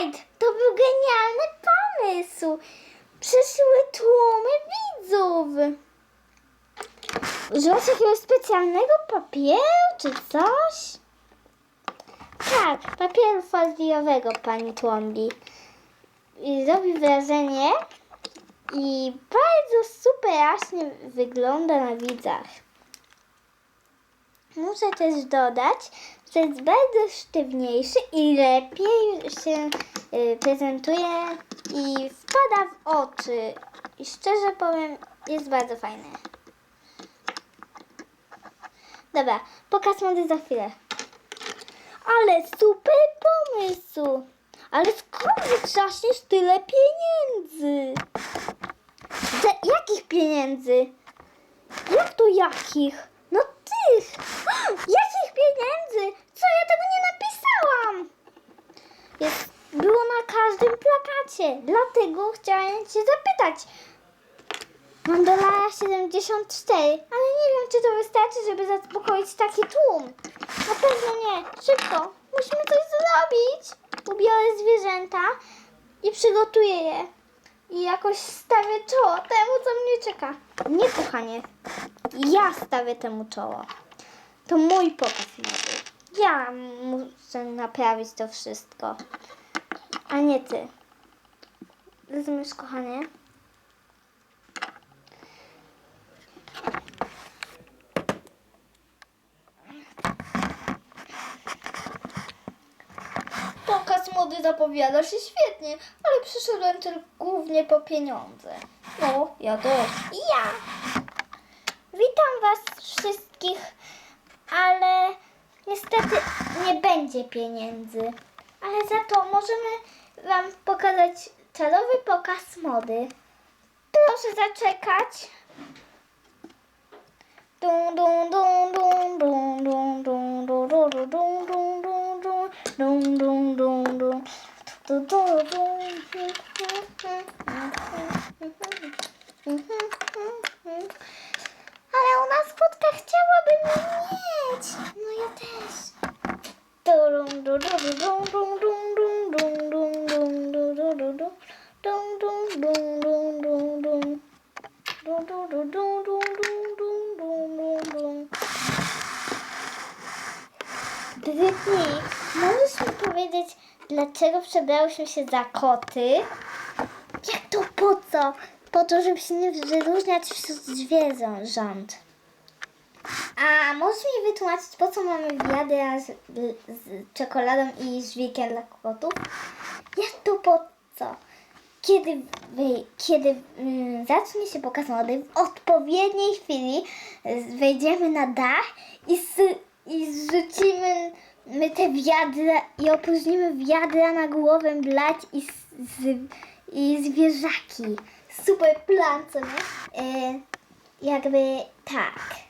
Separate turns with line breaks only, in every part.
Fortnite! To był genialny pomysł! Przyszły tłumy widzów! Użyłaś jakiegoś specjalnego papieru czy coś? Tak, papieru foliowego, pani Tłombi. I robi wrażenie i bardzo super wygląda na widzach. Muszę też dodać, że jest bardzo sztywniejszy i lepiej się y, prezentuje i wpada w oczy. I szczerze powiem, jest bardzo fajny. Dobra, pokaz mody za chwilę. Ale super pomysł! Ale skąd wytrzaśniesz tyle pieniędzy? Ze jakich pieniędzy? Jak to jakich? No tych! Jakich pieniędzy? Co ja tego nie napisałam? Jest, było na każdym plakacie, dlatego chciałem cię zapytać. Mam dolara 74, ale nie wiem, czy to wystarczy, żeby zaspokoić taki tłum. Na pewno nie. Szybko, musimy coś zrobić. Ubiorę zwierzęta i przygotuję je. I jakoś stawię czoło temu, co mnie czeka. Nie, kochanie. Ja stawię temu czoło. To mój pokaz mody. Ja muszę naprawić to wszystko. A nie ty. Rozumiesz, kochanie? Pokaz mody zapowiada się świetnie, ale przyszedłem tylko głównie po pieniądze. No, ja też. I ja. Witam Was wszystkich, ale niestety nie będzie pieniędzy. Ale za to możemy Wam pokazać czarowy pokaz mody. Proszę zaczekać. Ale wódka Brytni, możesz mi powiedzieć, dlaczego przebrałyśmy się za koty? Jak to po co? Po to, żeby się nie wyróżniać wśród zwierząt. A możesz mi wytłumaczyć, po co mamy wiadra z, z czekoladą i żwikiem dla kotów? Jak to po co? Kiedy, wy, kiedy mm, zacznie się pokaz mody, w odpowiedniej chwili wejdziemy na dach i, s- i zrzucimy my te wiadra i opróżnimy wiadra na głowę blać i, z, i zwierzaki. Super plan, co nie? Y, jakby tak.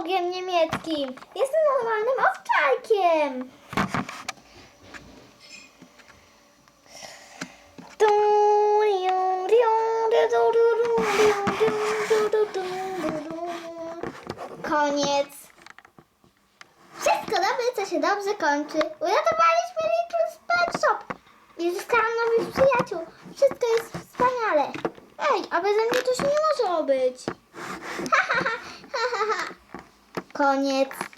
dogiem niemieckim. Jestem normalnym owczarkiem. Koniec. Wszystko dobre, co się dobrze kończy. Uratowaliśmy Little Pet Shop i zyskałam nowych przyjaciół. Wszystko jest wspaniale. Ej, a beze mnie to się nie może obyć. Ha, ha, ha, ha, ha, ha. Koniec.